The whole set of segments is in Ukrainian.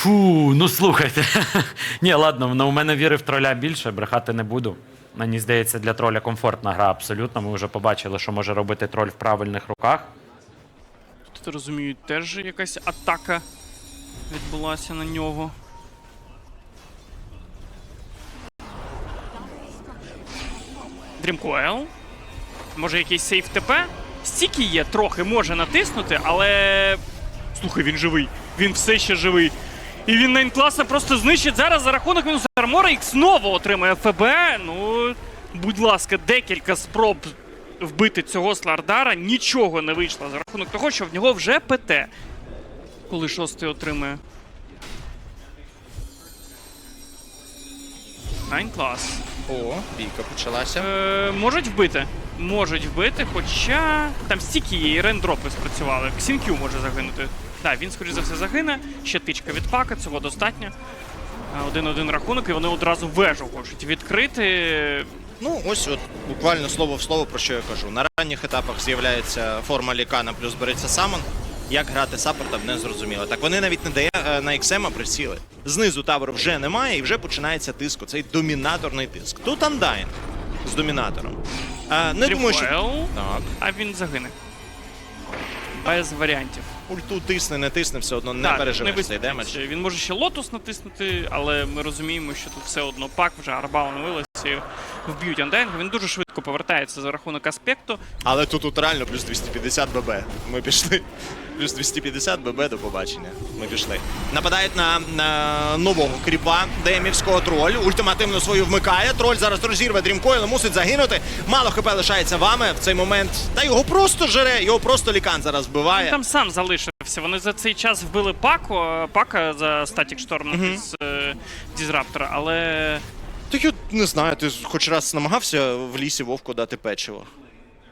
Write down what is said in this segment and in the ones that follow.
Фу, ну слухайте. Ні, ладно, ну, у мене віри в троля більше, брехати не буду. Мені здається, для троля комфортна гра абсолютно. Ми вже побачили, що може робити троль в правильних руках. Тут розумію, теж якась атака відбулася на нього. Дрімкоел. Може якийсь сейф ТП? Стіки є, трохи може натиснути, але. Слухай, він живий. Він все ще живий. І він найнкласа просто знищить зараз за рахунок мінус армора. Ікс знову отримує ФБ. Ну, будь ласка, декілька спроб вбити цього Слардара. Нічого не вийшло за рахунок того, що в нього вже ПТ. Коли шостий отримує. Найн клас. О, бійка почалася. Е, можуть вбити. Можуть вбити, хоча там стільки є, і рендропи спрацювали. Ксінкю може загинути. Так, він, скоріш за все, загине. Ще тичка від пака, цього достатньо. Е, Один-один рахунок, і вони одразу вежу хочуть відкрити. Ну, ось от буквально слово в слово про що я кажу. На ранніх етапах з'являється форма лікана, плюс береться самон. Як грати саппортом не зрозуміло. Так вони навіть не дає е, на XM присіли. Знизу табору вже немає і вже починається тиск. Цей домінаторний тиск. Тут Андайн з домінатором. А, не думаю, що. Так. а він загине. Без варіантів. Ульту тисне, не тисне, все одно не переживе цей демедж. Він може ще лотус натиснути, але ми розуміємо, що тут все одно пак вже арбал навилися і вб'ють анденга. Він дуже швидко повертається за рахунок аспекту. Але тут, тут реально плюс 250 ББ. Ми пішли. Плюс 250 ББ до побачення. Ми пішли. Нападають на, на нового кріпа Демівського троль. Ультимативно свою вмикає. Троль зараз розірве дрімкойл, мусить загинути. Мало хп лишається вами в цей момент. Та його просто жере, його просто лікан зараз вбиває. Він там сам залишився. Вони за цей час вбили паку, е, пака за статік шторм з е, Дізраптора, але Так я не знаю, ти хоч раз намагався в лісі вовку дати печиво.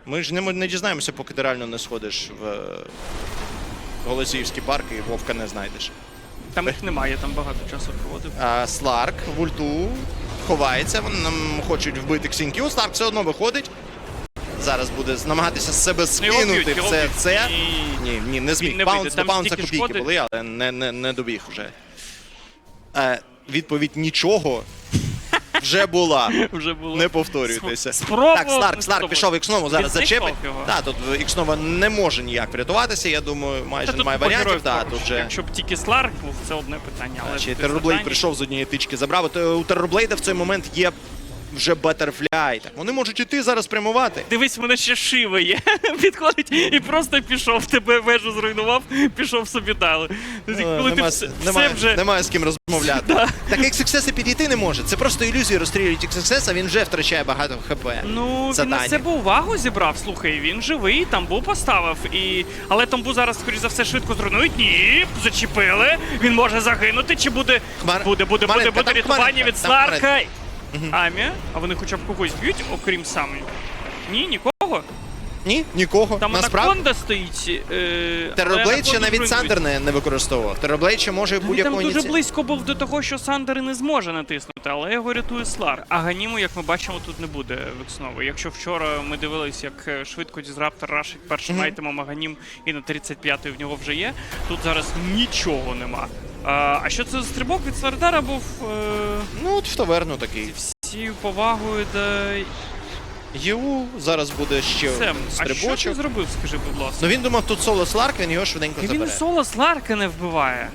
Ми ж не, не дізнаємося, поки ти реально не сходиш в е, Голосіївський парк і вовка не знайдеш. там їх немає, там багато часу проводив. А, Сларк в ульту ховається. Вони нам хочуть вбити Ксінкю. Сларк все одно виходить. Зараз буде намагатися з себе Ну, скинути його все б'ють. це. Ні. Ні, ні, не зміг. не Баунс вийде, до там баунса стільки копійки шкоди. були, але не, не, не добіг вже. Е, відповідь нічого вже була. Вже було. Не повторюйтеся. Спробував, Так, Старк, Сларк пішов Ікснову, зараз зачепить. його. Так, тут Ікснова не може ніяк врятуватися. Я думаю, майже тут немає варіантів. героїв поруч. тут вже. Якщо б тільки Сларк був, це одне питання. Але тут Террорблейд прийшов з однієї тички, забрав. Е, У Террорблейда в цей момент є вже Батерфляй. Так вони можуть іти зараз прямувати. Дивись, в мене ще шива є. Підходить і просто пішов. Тебе вежу зруйнував, пішов собі далі. Коли ти все, немає, все вже. немає з ким розмовляти. Да. Так XXS і підійти не може. Це просто ілюзії розстрілюють XXS, а він вже втрачає багато хп. Ну, він на себе увагу зібрав. Слухай, він живий, тамбу поставив. І... Але тамбу зараз, скоріш за все, швидко зруйнують. Ні, зачепили. Він може загинути. Чи буде. Хмар- Буде, буде, буде, Хмаринка, буде там рятування від там Сларка. Амі, а вони хоча б когось б'ють, окрім самої. Ні, нікого. Ні, нікого. Там Насправді. Анаконда стоїть. Е... Террорблейд ще навіть Сандер не, не використовував. Террорблейд ще може Він там будь-якого дуже ініці- близько був до того, що Сандер і не зможе натиснути, але його рятує Слар. А Ганіму, як ми бачимо, тут не буде Векснова. Якщо вчора ми дивились, як е, швидко Дізраптор рашить першим айтемом, а Ганім і на 35-й в нього вже є. Тут зараз нічого нема. А, а що це за стрибок від Сардара був е, Ну, от в таверну такий. Всі повагою до ЄУ зараз буде ще Сем. А що ти зробив, скажи, будь ласка? Ну він думав, тут соло Сларк, він його швиденько І він соло Сларка не вбиває.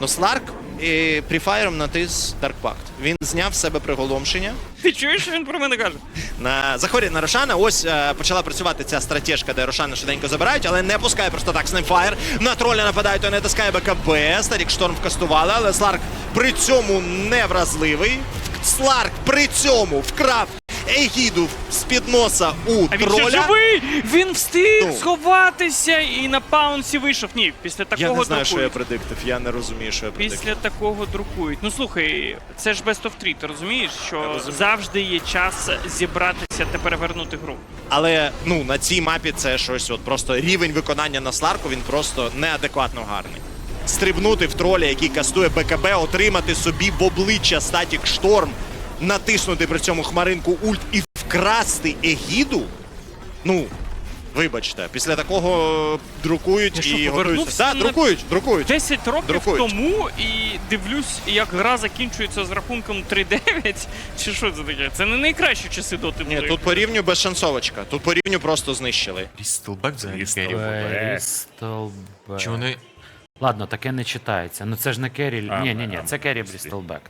Ну Сларк і пріфаєром натис Dark Pact. Він зняв з себе приголомшення. Ти чуєш, що він про мене каже? На заході на Рошана. Ось е, почала працювати ця стратежка, де Рошана швиденько забирають, але не пускає просто так снайфаєр. На троля нападають, то не тискає БКБ. Старік шторм вкастували, але Сларк при цьому не вразливий. Сларк при цьому вкрав Егіду з-під носа у А він троля. живий! Він встиг Ну. сховатися і на паунсі вийшов. Ні, після такого Я не знаю, що я друкують. предиктив. Я не розумію, що я предиктив. Після такого друкують. Ну слухай, це ж Best of 3, ти розумієш, що розумію. завжди є час зібратися та перевернути гру. Але ну на цій мапі це щось, от просто рівень виконання на Сларку, він просто неадекватно гарний. Стрибнути в троля, який кастує БКБ, отримати собі в обличчя статік шторм, натиснути при цьому хмаринку ульт і вкрасти егіду. Ну, Вибачте, після такого друкують Я що, і повернувся готуються. Так, на- друкують, друкують. 10 років Друкують. тому і дивлюсь, як гра закінчується з рахунком 3-9. Чи що це таке? Це не найкращі часи доти Ні, тут по рівню безшансовочка. Тут по рівню просто знищили. Рістелбек взагалі. Брістолбек. Чи вони. Ладно, таке не читається. Ну це ж не Керрі. А, Ні, ні, ні, а, це Керрі.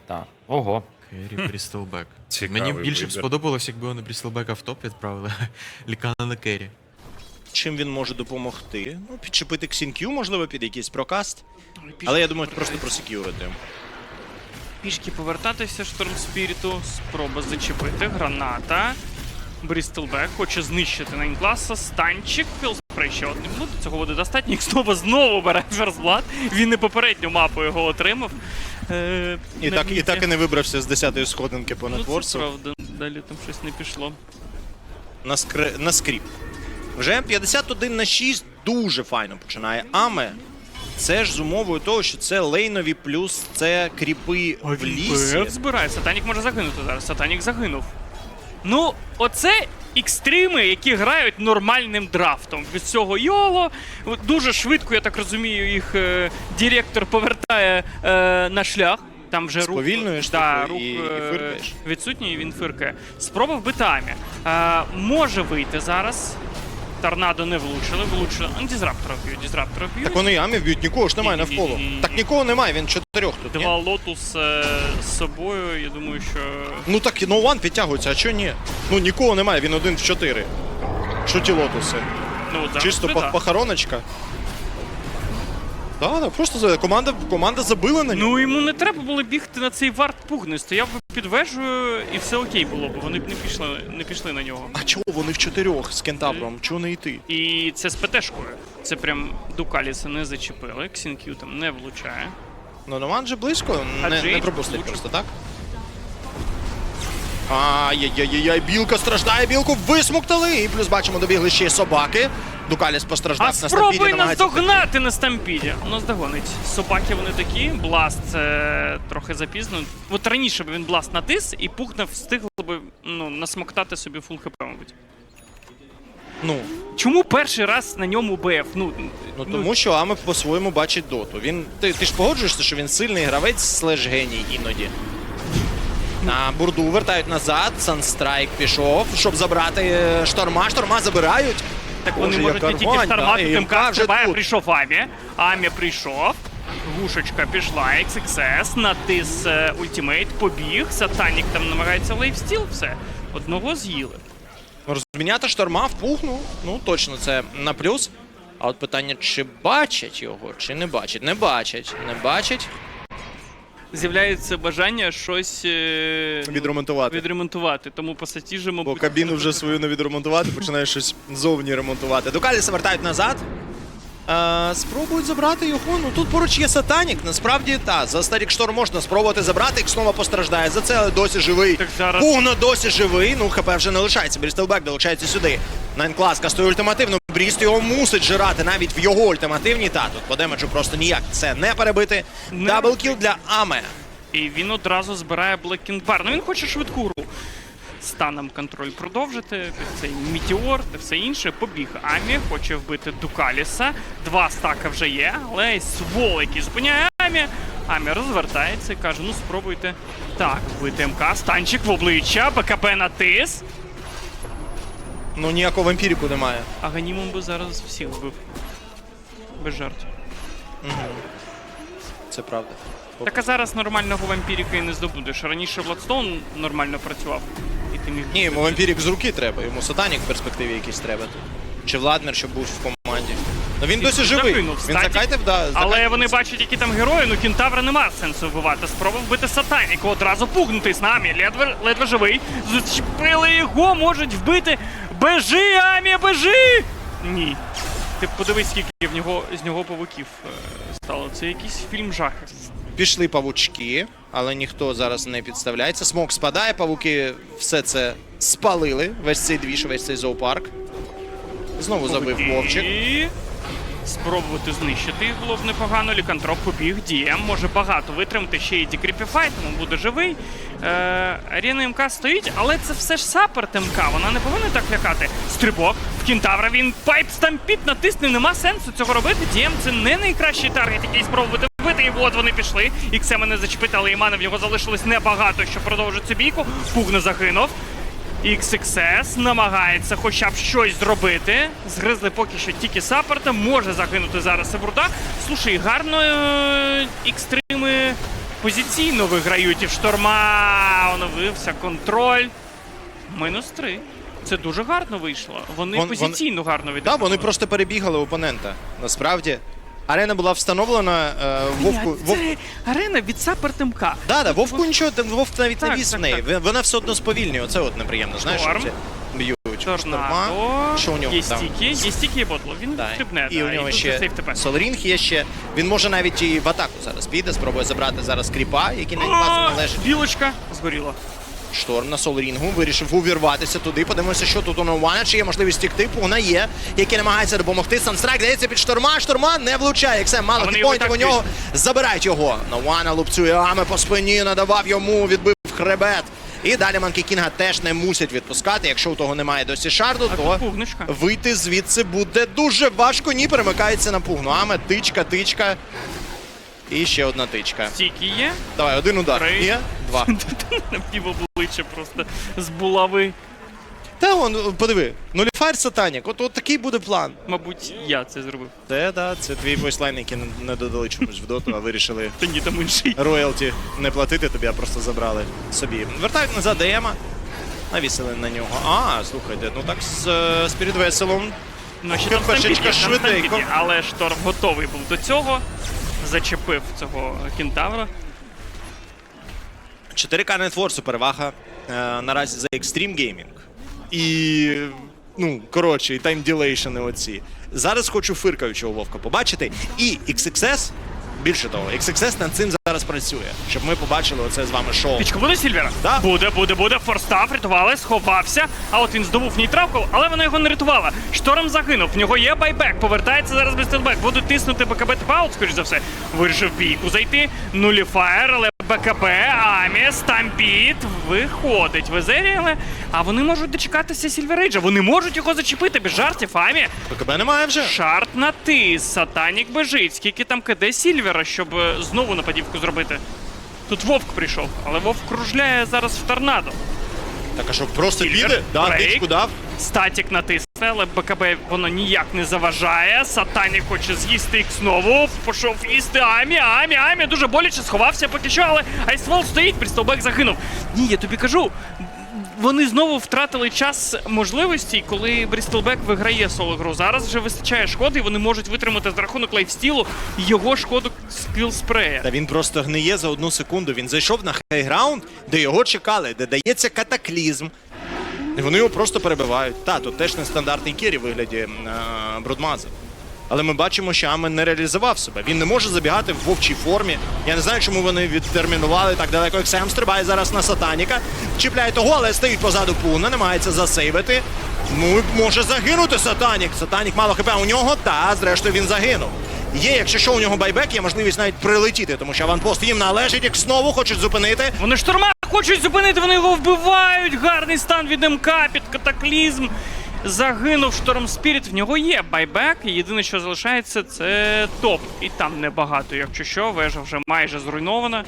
Так. Ого. Керрі Брістелбек. Цікавий Мені більше б вибір. сподобалось, якби вони Брістелбека в топ відправили, Лікана на керрі. Чим він може допомогти? Ну, підчепити Ксінкю, можливо, під якийсь прокаст. Але я думаю, просто повертатися. просекюрити. Пішки повертатися Шторм Спіріту. Спроба зачепити. Граната. Брістелбек хоче знищити Найнкласа. Станчик. Філспрей ще один буде. Цього буде достатньо. Ікснова знову бере Ферзблад. Він не попередню мапу його отримав. Е, І на так, і так і не вибрався з 10-ї сходинки по Ну, це нетворцу. правда. Далі там щось не пішло. на, скри... на скріп. Вже 51 на 6 дуже файно починає. Аме. Це ж з умовою того, що це лейнові плюс це кріпи в лісі. БФ збирає. Сатанік може загинути зараз. Сатанік загинув. Ну, оце екстрими, які грають нормальним драфтом. Від цього Йоло дуже швидко, я так розумію, їх е, директор повертає е, на шлях. Там вже рух, да, рух і- і е, фиркаєш. відсутній, і він фиркає. Спроба вбити Амі. Е, може вийти зараз. Торнадо не влучили, влучили. Ну, Дізраптора б'ють, дізраптора б'ють. Так вони і Амі б'ють, нікого ж немає навколо. Так нікого немає, він чотирьох тут. Два лотус е, з собою, я думаю, що. Ну так і Ноуан підтягується, а чого ні? Ну нікого немає, він один в чотири. Що ті лотуси? Ну, Чисто пох- похороночка. Так, да, просто за- команда, команда забила на нього. Ну йому не треба було бігти на цей варт пугни. Стояв би під вежею і все окей було б. Вони б не пішли, не пішли на нього. А чого вони в чотирьох з кентавром? Чого не йти? І це з ПТшкою. Це прям Дукаліса не зачепили. Ксінкю там не влучає. Ну, Номан же близько, А не, не Джейд пропустить просто, так? Ай-яй-яй-яй, білка страждає, білку висмоктали. І плюс бачимо, добігли ще й собаки. Дукаліс постраждав А на стампіді, спробуй намагається наздогнати на стампіді. Наздогонить. Собаки вони такі. Бласт це трохи запізно. От раніше б він бласт натис і пухне встигло би ну, насмоктати собі фул хп, мабуть. Ну, Чому перший раз на ньому БФ? Ну, ну тому що Аме по-своєму бачить доту. Він, ти, ти ж погоджуєшся, що він сильний гравець слеш геній іноді. На бурду вертають назад, Санстрайк пішов, щоб забрати е, шторма. Шторма забирають. Так вони Боже, можуть яка не тільки рвань, да, і тим МК вже стрибає, тут. прийшов Амі. Амі прийшов. Гушечка пішла, XXS, натис е, ультимейт, побіг. Сатанік там намагається лейфстіл, все. Одного з'їли. Розміняти шторма впухнув. Ну, точно, це на плюс. А от питання, чи бачать його, чи не бачать? Не бачать. Не бачать. З'являється бажання щось е, Відремонтувати. відремонтувати. Тому пасатіжі, Бо мабуть, кабіну вже свою не відремонтувати, починає щось зовні ремонтувати. Дукаліса вертають назад. Е, спробують забрати його. Ну тут поруч є сатанік. Насправді та за Старік Шторм можна спробувати забрати. Ікснова постраждає за це, але досі живий. Так зараз- Пугно досі живий. Ну ХП вже не лишається. Брістелбек долучається сюди. Найнклас кастує ультимативно. Бріст його мусить жирати навіть в його ультимативній. Та тут по демеджу просто ніяк це не перебити. Даблкіл для Аме. І він одразу збирає Bar. Ну він хоче швидку гру. Станом контроль продовжити, під цей мітіор та все інше. Побіг Амі, хоче вбити Дукаліса. Два стака вже є, але свол, який зупиняє Амі. Амі розвертається і каже: ну спробуйте. Так, вбити МК, станчик в обличчя, БКП на тис. Ну ніякого вампіріку немає. А Ганімом би зараз всіх вбив. Без жартів. Це правда. Так а зараз нормального вампіріка і не здобудеш. Раніше Бладстоун нормально працював. І ти міг Ні, йому вампірік з руки треба, йому сатанік в перспективі якийсь треба. Чи Владмір, щоб був в команді. Ну він досі живий. Він закайтив, да. Але вони бачать, які там герої, ну кентавра нема сенсу вбивати. Спробував вбити сатаніку, одразу пугнутий з нами. Ледве, ледве живий. Зачепили його, можуть вбити. Бежи, Амі, бежи! Ні. Ти подивись, скільки в нього з нього павуків е, стало. Це якийсь фільм жахів. Пішли павучки, але ніхто зараз не підставляється. Смок спадає, павуки все це спалили. Весь цей двіж, весь цей зоопарк. Знову забив. Вовчик. Спробувати знищити їх було б непогано. Лікантроп побіг дієм, може багато витримати ще й декріпіфай, тому буде живий. Е, Аріна МК стоїть, але це все ж саппорт МК. Вона не повинна так лякати. Стрибок в кінтавра. Він пайп стампіт натисне. Нема сенсу цього робити. Дієм це не найкращий таргет, який спробувати вбити. І от вони пішли. Іксе мене зачепити, але імани в нього залишилось небагато, щоб продовжити цю бійку. Пуг не загинув. XXS намагається хоча б щось зробити. Згризли поки що тільки саппорта. Може загинути зараз і Бурдак. Слушай, гарно екстрими позиційно виграють і в шторма. Оновився контроль. Мінус три. Це дуже гарно вийшло. Вони Вон- позиційно гарно Так, відіграли. вони просто перебігали опонента. Насправді. Арена була встановлена е, Вовку. Вов... Це арена від саппорт МК. Да, да, Вовку нічого, там Вовк навіть не Так, віз в так, неї. так. Вона все одно сповільнює. Оце от неприємно. Знаєш, що Шторм. це б'ють. Шторма. Торнадо. Що у нього Є там? стіки, є стіки і ботло. Він Да. стрибне. І да, у нього тут ще сейф ТП. Солрінг є ще. Він може навіть і в атаку зараз піде, спробує забрати зараз кріпа, який на А, належить. Білочка згоріла. Шторм на Солрінгу вирішив увірватися туди. Подивимося, що тут у Нована, чи є можливість тікти. Вона є, який намагається допомогти. Санстрайк дається під шторма. Шторма не влучає. Мало А вони його хітпоінтів у нього. Забирають його. Нована лупцює Аме по спині, надавав йому, відбив хребет. І далі Манкі Кінга теж не мусять відпускати. Якщо у того немає досі шарду, А то пугничка. вийти звідси буде дуже важко. Ні, перемикається на пугну. Аме, тичка, тичка. І ще одна тичка. Стіки є. Давай, один удар. Три. Є, два. На півобличчя просто з булави. Та он, подиви, нуліфайр сатанік, от, от такий буде план. Мабуть, я це зробив. Це, да, це твій войслайн, який не, не додали чомусь в доту, а вирішили Та ні, там інший. роялті не платити тобі, а просто забрали собі. Вертають назад Дема. Навісили на нього. А, слухайте, ну так з е, Спірід Веселом. Ну, ще там Першечка стампід там швиденько. стампід але шторм готовий був до цього. Зачепив цього кентавра. 4К Нетворсу перевага е, наразі за Extreme Gaming. І, ну, коротше, і таймділейшени оці. Зараз хочу фиркаючого Вовка побачити. І XXS, більше того, XXS над цим зараз працює, щоб ми побачили оце з вами шоу. Пічка буде Сільвера? Да. Буде, буде, буде. Форстав, рятували, сховався. А от він здобув нейтралку, але вона його не рятувала. Шторм загинув. В нього є байбек. Повертається зараз без Бестелбек. Будуть тиснути БКБ типаут, скоріш за все. Вирішив бійку зайти. Нуліфаєр, але БКБ, Амі, Стампіт виходить. Везеріали. А вони можуть дочекатися Сільверейджа. Вони можуть його зачепити без жартів. Амі. БКБ немає вже. Шарт на ти. Сатанік бежить. Скільки там КД Сільвера, щоб е, знову нападівку зробити. Тут Вовк прийшов, але Вовк кружляє зараз в торнадо. Так, а що просто Сільвер, піде? Да, брейк. тичку дав. Статік натисне, але БКБ воно ніяк не заважає. Сатані хоче з'їсти їх знову. Пішов їсти Амі, Амі, Амі. Дуже боляче сховався поки що, але Айсвол стоїть, Брістолбек загинув. Ні, я тобі кажу. Вони знову втратили час можливості, коли Брістолбек виграє соло-гру. Зараз вже вистачає шкоди, і вони можуть витримати за рахунок лайфстілу його шкоду скіл-спрея. Та він просто гниє за одну секунду. Він зайшов на хайграунд, де його чекали, де дається катаклізм. І вони його просто перебивають. Та, тут теж нестандартний кері в вигляді е, Брудмаза. Але ми бачимо, що Амен не реалізував себе. Він не може забігати в вовчій формі. Я не знаю, чому вони відтермінували так далеко. Ексем стрибає зараз на Сатаніка. Чіпляє того, але стоїть позаду Пуна, намагається засейвити. Ну, може загинути Сатанік. Сатанік мало хп у нього, та зрештою він загинув. Є, якщо що у нього байбек, є можливість навіть прилетіти, тому що аванпост їм належить, як знову хочуть зупинити. Вони шторма хочуть зупинити, вони його вбивають. Гарний стан від МК під катаклізм. Загинув шторм Спіріт. В нього є байбек. і Єдине, що залишається, це топ. І там небагато. Якщо що, вежа вже майже зруйнована.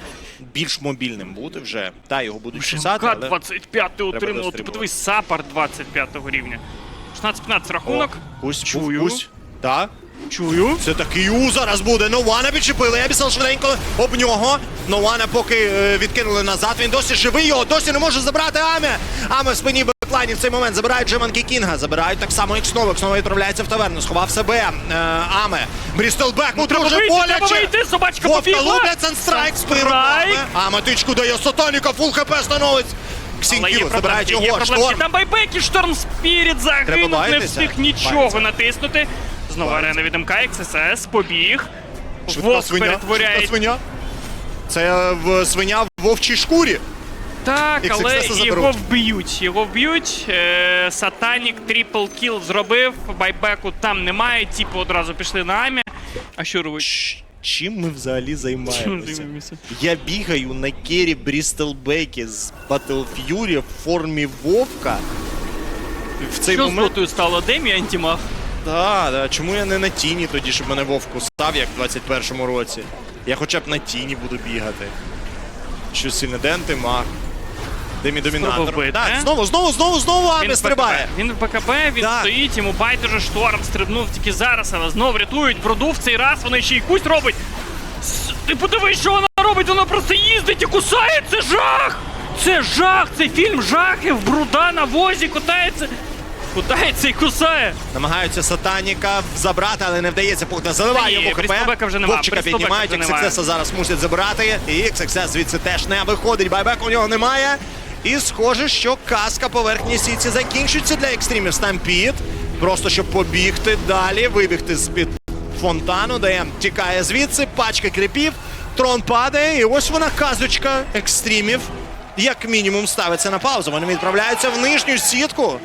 Більш мобільним бути вже. Та його будуть чесати, але 25 отримав. Ти дострибувати. подивись, сапар 25 рівня. 16-15 рахунок. Пусть, Чую. Так. Чую. Це такий у зараз буде. Нована підчепили. Ебісел швиденько об нього. Нована поки е, відкинули назад. Він досі живий. Його досі не може забрати Аме. Аме в спині беклайні в цей момент забирають Джеманкі Кінга. Забирають так само Ікснову. Ікснова відправляється в таверну. Сховав себе. Е, Аме. Брістелбек. Ну треба дуже вийти, треба боляче. вийти, собачка Вовка побігла. луплять Санстрайк. Санстрайк. Аме тичку дає Сатаніка. Фул хп становить. Але є забирають проблемки, є його. проблемки. Шторм. Там байбеки, шторм Спіріт загинув, не баїтися? встиг нічого Баїться. натиснути. Знову Баїться. арена від МК, XSS, побіг. Швидка Вовк свиня. перетворяє. Швидка свиня. Це в свиня в вовчій шкурі. Так, але його вб'ють. Його вб'ють. Е, Сатанік трипл кіл зробив. Байбеку там немає. Типу одразу пішли на Амі. А що робить? Чим ми взагалі займаємося? Я бігаю на кері Брістел Бекі з Battle Fury в формі Вовка. В цей Що з момент. дотою стало? Демі антимаг? Да, да. Чому я не на тіні тоді, щоб мене Вовк став, як в 21-му році? Я хоча б на тіні буду бігати. Що сильно денти маг. Демі домінатор. Спробував Так, знову, знову, знову, знову Амі в стрибає. БКБ. Він в БКБ, він Так. стоїть, йому байдуже шторм стрибнув тільки зараз, але знов рятують. Броду в цей раз вона ще й кусь робить. С- Ти подивись, що вона робить, вона просто їздить і кусає. Це жах! Це жах! Це фільм жахів! Бруда на возі катається. Катається і кусає. Намагаються сатаніка забрати, але не вдається. Пухта заливає Ні, йому хп. Брістолбека вже нема, Вовчика Брістолбека піднімають, вже нема. XxS зараз мусять забирати. І XxS звідси теж не виходить. Байбек у нього немає. І схоже, що каска поверхні сіці закінчується для екстримів Стампід. Просто щоб побігти далі, вибігти з-під фонтану, де тікає звідси, пачка кріпів, трон падає, і ось вона казочка екстримів. Як мінімум ставиться на паузу. Вони відправляються в нижню сітку.